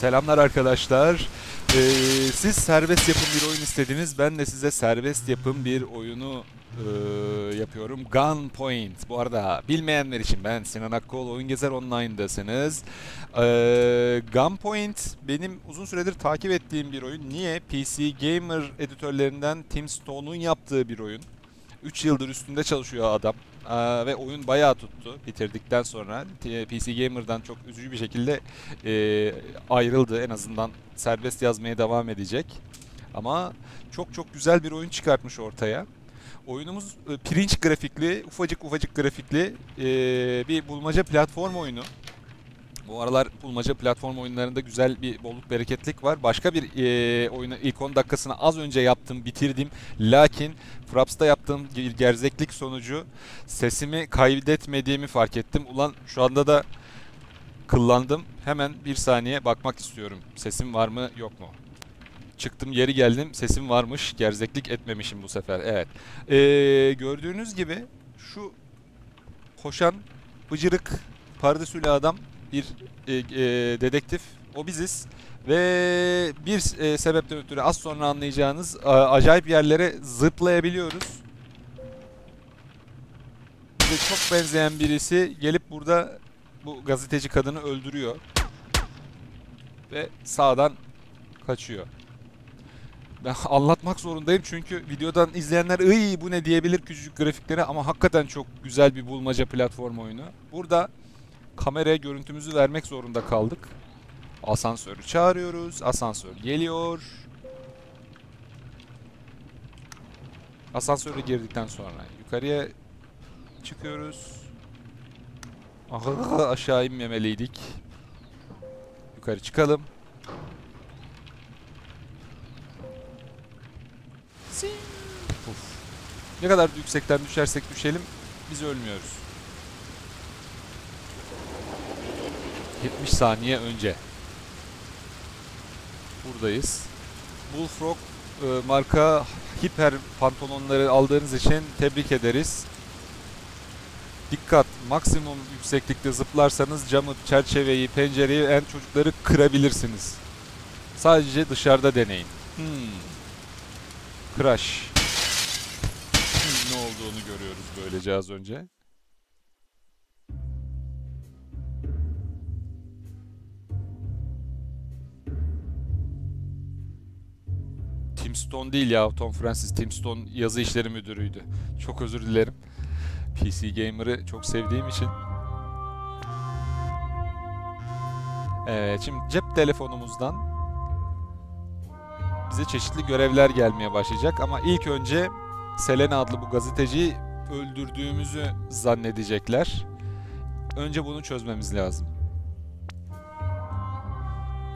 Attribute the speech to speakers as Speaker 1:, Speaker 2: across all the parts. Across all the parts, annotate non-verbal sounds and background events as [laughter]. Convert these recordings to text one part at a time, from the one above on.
Speaker 1: Selamlar arkadaşlar. Ee, siz serbest yapım bir oyun istediniz. Ben de size serbest yapım bir oyunu e, yapıyorum. Gunpoint. Bu arada bilmeyenler için ben Sinan Akkol Oyun Gezer Online'dasınız. Ee, Gunpoint benim uzun süredir takip ettiğim bir oyun. Niye? PC Gamer editörlerinden Tim Stone'un yaptığı bir oyun. 3 yıldır üstünde çalışıyor adam. Aa, ve oyun bayağı tuttu bitirdikten sonra. PC Gamer'dan çok üzücü bir şekilde e, ayrıldı. En azından serbest yazmaya devam edecek. Ama çok çok güzel bir oyun çıkartmış ortaya. Oyunumuz e, pirinç grafikli, ufacık ufacık grafikli e, bir bulmaca platform oyunu. Bu aralar bulmaca platform oyunlarında güzel bir bolluk bereketlik var. Başka bir e, oyunu ilk 10 dakikasını az önce yaptım, bitirdim. Lakin Fraps'ta yaptığım gerzeklik sonucu sesimi kaydetmediğimi fark ettim. Ulan şu anda da kıllandım. Hemen bir saniye bakmak istiyorum. Sesim var mı yok mu? Çıktım geri geldim. Sesim varmış. Gerzeklik etmemişim bu sefer. Evet. Ee, gördüğünüz gibi şu koşan bıcırık pardesülü adam bir e, e, dedektif. O biziz. Ve bir e, sebepten ötürü az sonra anlayacağınız a- acayip yerlere zıplayabiliyoruz. Bize çok benzeyen birisi gelip burada bu gazeteci kadını öldürüyor. Ve sağdan kaçıyor. Ben [laughs] anlatmak zorundayım çünkü videodan izleyenler ıy bu ne diyebilir küçücük grafikleri ama hakikaten çok güzel bir bulmaca platform oyunu. Burada kameraya görüntümüzü vermek zorunda kaldık. Asansörü çağırıyoruz. Asansör geliyor. Asansöre girdikten sonra yukarıya çıkıyoruz. Aha, aşağı inmemeliydik. Yukarı çıkalım. Ne kadar yüksekten düşersek düşelim biz ölmüyoruz. 70 saniye önce. Buradayız. Bullfrog e, marka hiper pantolonları aldığınız için tebrik ederiz. Dikkat! Maksimum yükseklikte zıplarsanız camı, çerçeveyi, pencereyi, en çocukları kırabilirsiniz. Sadece dışarıda deneyin. Hmm. Crash. Hmm, ne olduğunu görüyoruz böylece az önce. Tim Stone değil ya Tom Francis. Tim Stone yazı işleri müdürüydü. Çok özür dilerim. PC Gamer'ı çok sevdiğim için. Evet, şimdi cep telefonumuzdan bize çeşitli görevler gelmeye başlayacak ama ilk önce Selena adlı bu gazeteciyi öldürdüğümüzü zannedecekler. Önce bunu çözmemiz lazım.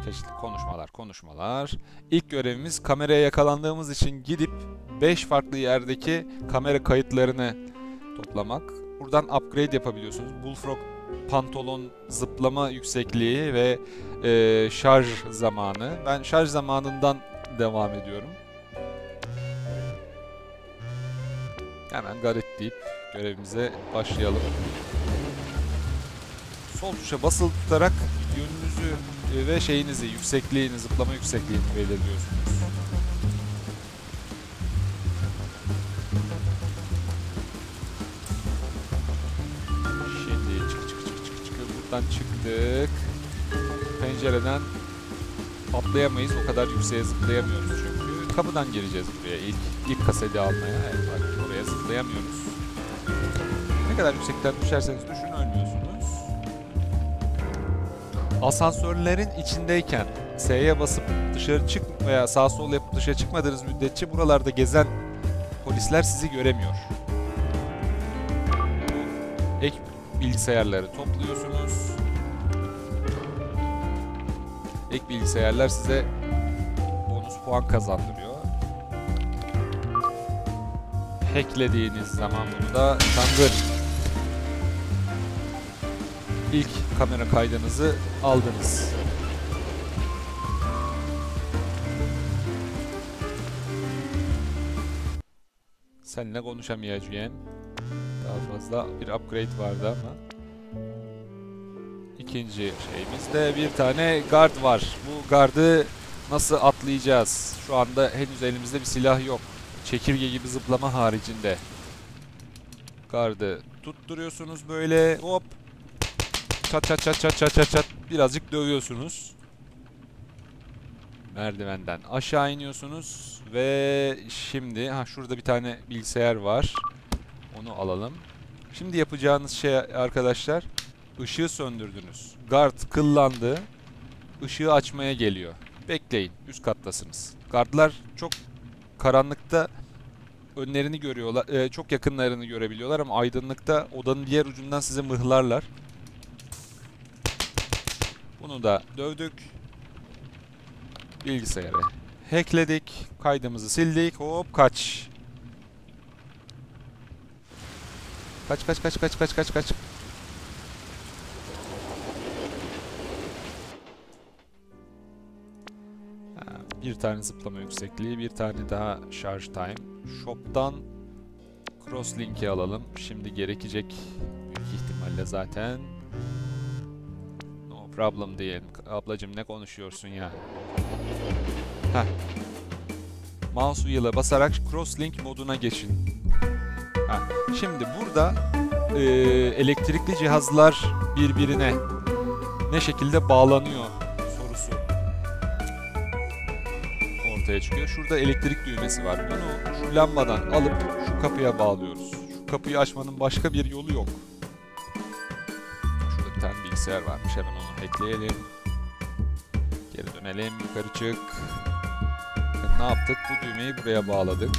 Speaker 1: Çeşitli konuşmalar, konuşmalar. İlk görevimiz kameraya yakalandığımız için gidip 5 farklı yerdeki kamera kayıtlarını toplamak. Buradan upgrade yapabiliyorsunuz. Bullfrog pantolon zıplama yüksekliği ve e, şarj zamanı. Ben şarj zamanından devam ediyorum. Hemen Gareth deyip görevimize başlayalım. Sol tuşa basılı tutarak yönünüzü e, ve şeyinizi, yüksekliğini, zıplama yüksekliğini belirliyorsunuz. Şimdi çık çık çık çık çık buradan çıktık. Pencereden atlayamayız. O kadar yükseğe zıplayamıyoruz çünkü. Kapıdan gireceğiz buraya ilk ilk kaseti almaya. Evet oraya zıplayamıyoruz. Ne kadar yüksekten düşerseniz düşün ölmüyorsunuz. Asansörlerin içindeyken S'ye basıp dışarı çık veya sağ sol yapıp dışarı çıkmadığınız müddetçe buralarda gezen polisler sizi göremiyor. Bu ek bilgisayarları topluyorsunuz. Ek bilgisayarlar size bonus puan kazandırıyor. Hacklediğiniz zaman bunu da tangır ilk kamera kaydınızı aldınız. Seninle konuşamayacağım. Daha fazla bir upgrade vardı ama. İkinci şeyimizde bir tane guard var. Bu gardı nasıl atlayacağız? Şu anda henüz elimizde bir silah yok. Çekirge gibi zıplama haricinde. Gardı tutturuyorsunuz böyle hop. Çat çat çat çat çat çat çat. Birazcık dövüyorsunuz. Merdivenden aşağı iniyorsunuz ve şimdi ha şurada bir tane bilgisayar var. Onu alalım. Şimdi yapacağınız şey arkadaşlar ışığı söndürdünüz. Guard kıllandı. Işığı açmaya geliyor. Bekleyin. Üst kattasınız. Gardlar çok karanlıkta önlerini görüyorlar. e, çok yakınlarını görebiliyorlar ama aydınlıkta odanın diğer ucundan size mıhlarlar. Bunu da dövdük. Bilgisayarı hackledik. Kaydımızı sildik. Hop kaç. Kaç kaç kaç kaç kaç kaç kaç. Bir tane zıplama yüksekliği, bir tane daha charge time. Shop'tan crosslink'i alalım. Şimdi gerekecek büyük ihtimalle zaten. Problem diyelim. Ablacım ne konuşuyorsun ya? Heh. Mouse wheel'a basarak crosslink moduna geçin. Heh. Şimdi burada e, elektrikli cihazlar birbirine ne şekilde bağlanıyor sorusu ortaya çıkıyor. Şurada elektrik düğmesi var. Bunu şu lambadan alıp şu kapıya bağlıyoruz. Şu kapıyı açmanın başka bir yolu yok. Bilgisayar varmış. Hemen onu hackleyelim. Geri dönelim. Yukarı çık. Ne yaptık? Bu düğmeyi buraya bağladık.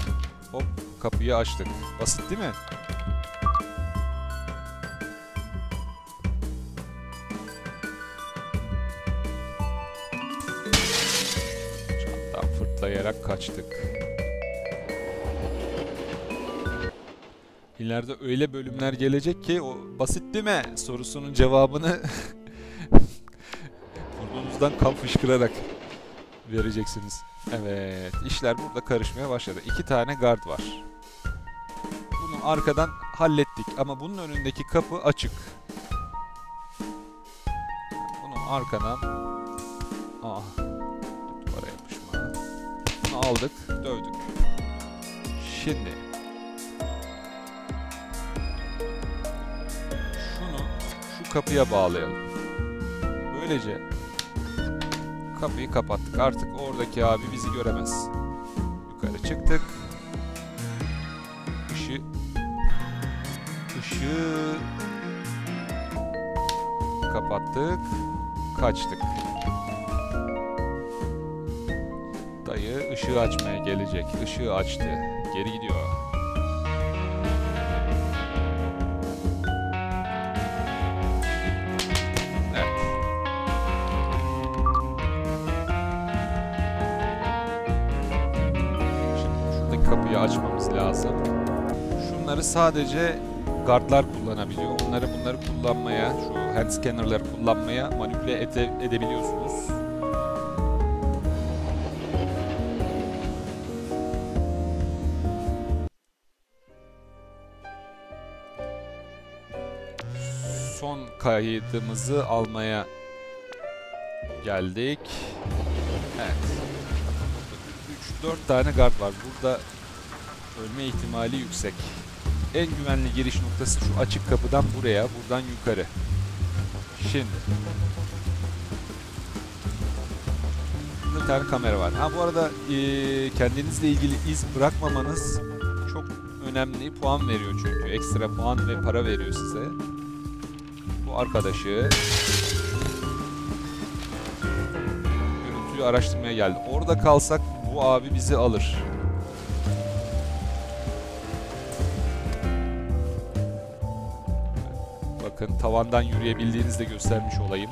Speaker 1: Hop kapıyı açtık. Basit değil mi? Çantam fırtlayarak kaçtık. İleride öyle bölümler gelecek ki o basit değil mi sorusunun cevabını [laughs] burnunuzdan kan fışkırarak vereceksiniz. Evet, işler burada karışmaya başladı. İki tane guard var. Bunu arkadan hallettik ama bunun önündeki kapı açık. Bunu arkadan... Aa, duvara yapışma. Bunu aldık, dövdük. Şimdi... kapıya bağlayalım. Böylece kapıyı kapattık. Artık oradaki abi bizi göremez. Yukarı çıktık. Işığı ışığı kapattık. Kaçtık. Dayı ışığı açmaya gelecek. Işığı açtı. Geri gidiyor. Kapıyı açmamız lazım. Şunları sadece guardlar kullanabiliyor. Onları bunları kullanmaya, şu hand scanner'ları kullanmaya manipüle ede- edebiliyorsunuz. Son kaydımızı almaya geldik. Evet. 3-4 tane guard var. Burada ölme ihtimali yüksek. En güvenli giriş noktası şu açık kapıdan buraya, buradan yukarı. Şimdi. Burada bir tane kamera var. Ha bu arada kendinizle ilgili iz bırakmamanız çok önemli. Puan veriyor çünkü. Ekstra puan ve para veriyor size. Bu arkadaşı görüntüyü araştırmaya geldi. Orada kalsak bu abi bizi alır. Bakın tavandan yürüyebildiğinizi de göstermiş olayım.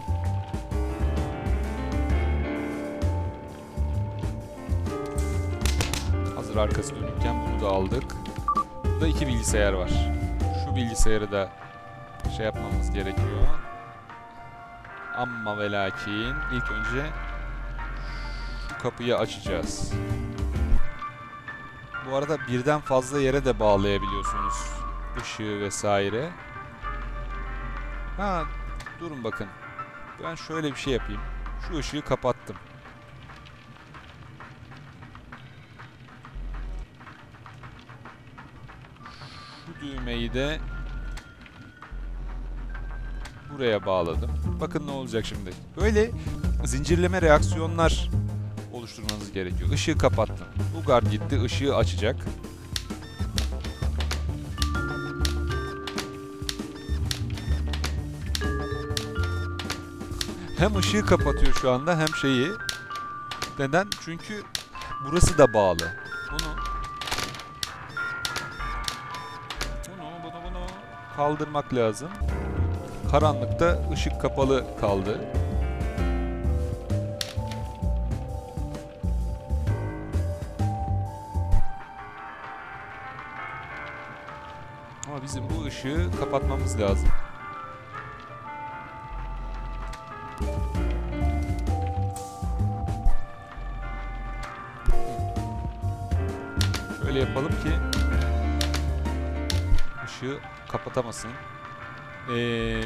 Speaker 1: Hazır arkası dönükken bunu da aldık. Burada iki bilgisayar var. Şu bilgisayarı da şey yapmamız gerekiyor. Amma ve lakin ilk önce şu kapıyı açacağız. Bu arada birden fazla yere de bağlayabiliyorsunuz ışığı vesaire. Ha durun bakın. Ben şöyle bir şey yapayım. Şu ışığı kapattım. Şu düğmeyi de buraya bağladım. Bakın ne olacak şimdi. Böyle zincirleme reaksiyonlar oluşturmanız gerekiyor. Işığı kapattım. Bu guard gitti, ışığı açacak. Hem ışığı kapatıyor şu anda hem şeyi. Neden? Çünkü burası da bağlı. Bunu bunu bunu bunu kaldırmak lazım. Karanlıkta ışık kapalı kaldı. Ama bizim bu ışığı kapatmamız lazım. Kapatamasın. Ee,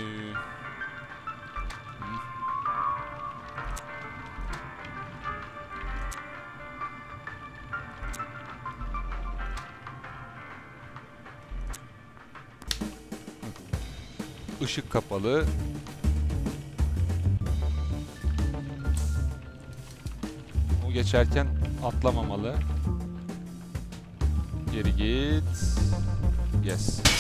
Speaker 1: Işık kapalı. O geçerken atlamamalı. Geri git. Yes.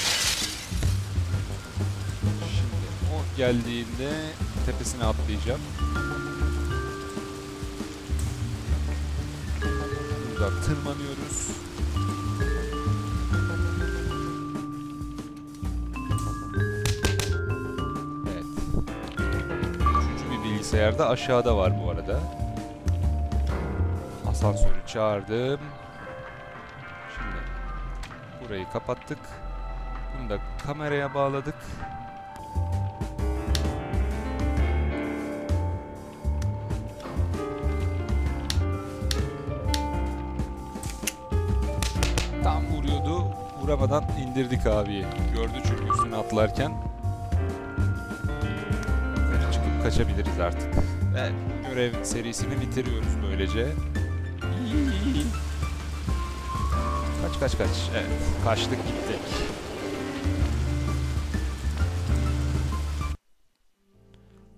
Speaker 1: Geldiğinde tepesine atlayacağım. Buradan tırmanıyoruz. Evet. Üçüncü bir bilgisayarda aşağıda var bu arada. Asansörü çağırdım. Şimdi burayı kapattık. Bunu da kameraya bağladık. Vuramadan indirdik abiyi. Gördü çünkü üstüne atlarken. Çıkıp kaçabiliriz artık. Ve görev serisini bitiriyoruz böylece. Kaç kaç kaç. Evet. Kaçtık gittik.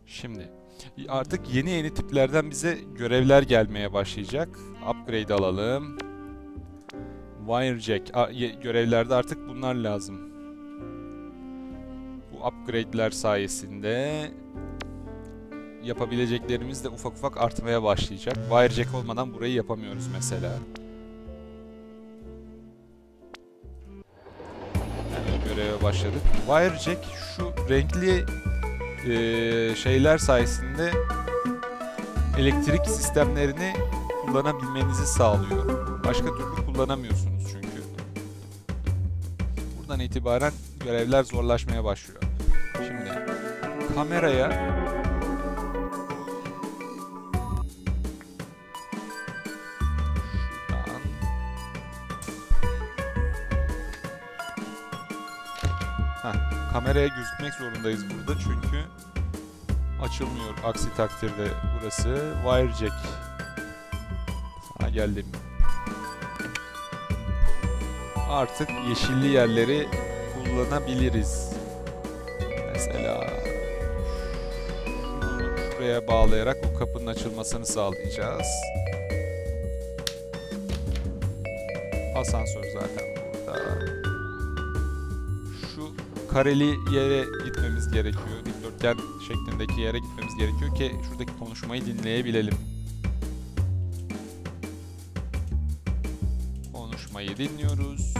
Speaker 1: Şimdi artık yeni yeni tiplerden bize görevler gelmeye başlayacak. Upgrade alalım. Wirejack. A, görevlerde artık bunlar lazım. Bu upgrade'ler sayesinde yapabileceklerimiz de ufak ufak artmaya başlayacak. Wirejack olmadan burayı yapamıyoruz mesela. Hemen göreve başladık. Wirejack şu renkli eee, şeyler sayesinde elektrik sistemlerini kullanabilmenizi sağlıyor. Başka türlü kullanamıyorsunuz Buradan itibaren görevler zorlaşmaya başlıyor. Şimdi kameraya Heh, kameraya gözükmek zorundayız burada çünkü açılmıyor aksi takdirde burası. Wirejack. Ha geldim. Artık yeşilli yerleri kullanabiliriz. Mesela şunu şuraya bağlayarak o kapının açılmasını sağlayacağız. Asansör zaten burada. Şu kareli yere gitmemiz gerekiyor. Dikdörtgen şeklindeki yere gitmemiz gerekiyor ki şuradaki konuşmayı dinleyebilelim. Konuşmayı dinliyoruz.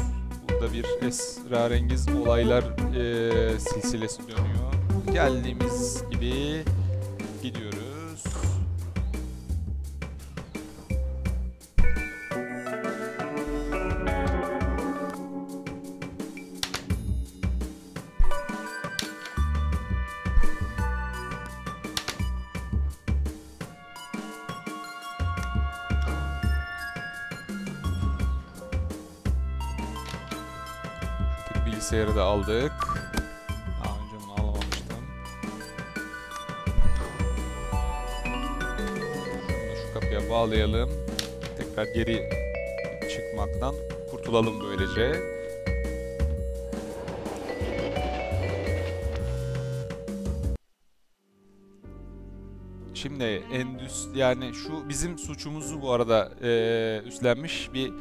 Speaker 1: Burada bir esrarengiz olaylar eee, silsilesi dönüyor. Geldiğimiz gibi gidiyoruz. bilgisayarı da aldık. Daha önce bunu alamamıştım. Şunu şu kapıya bağlayalım. Tekrar geri çıkmaktan kurtulalım böylece. Şimdi endüs yani şu bizim suçumuzu bu arada e, üstlenmiş bir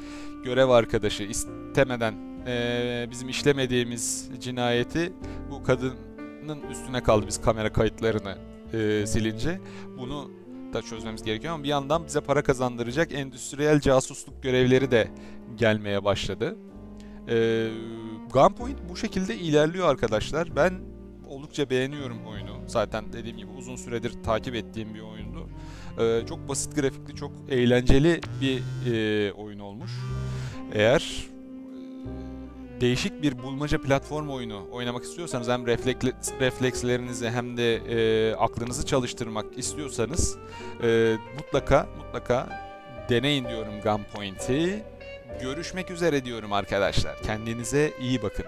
Speaker 1: görev arkadaşı istemeden eee, bizim işlemediğimiz cinayeti bu kadının üstüne kaldı biz kamera kayıtlarını eee, silince. Bunu da çözmemiz gerekiyor ama bir yandan bize para kazandıracak endüstriyel casusluk görevleri de gelmeye başladı. Eee Gunpoint bu şekilde ilerliyor arkadaşlar. Ben oldukça beğeniyorum oyunu. Zaten dediğim gibi uzun süredir takip ettiğim bir oyundu. Ee, çok basit grafikli, çok eğlenceli bir e, oyun olmuş. Eğer e, değişik bir bulmaca platform oyunu oynamak istiyorsanız hem reflekslerinizi hem de e, aklınızı çalıştırmak istiyorsanız e, mutlaka mutlaka deneyin diyorum Gunpoint'i. Görüşmek üzere diyorum arkadaşlar. Kendinize iyi bakın.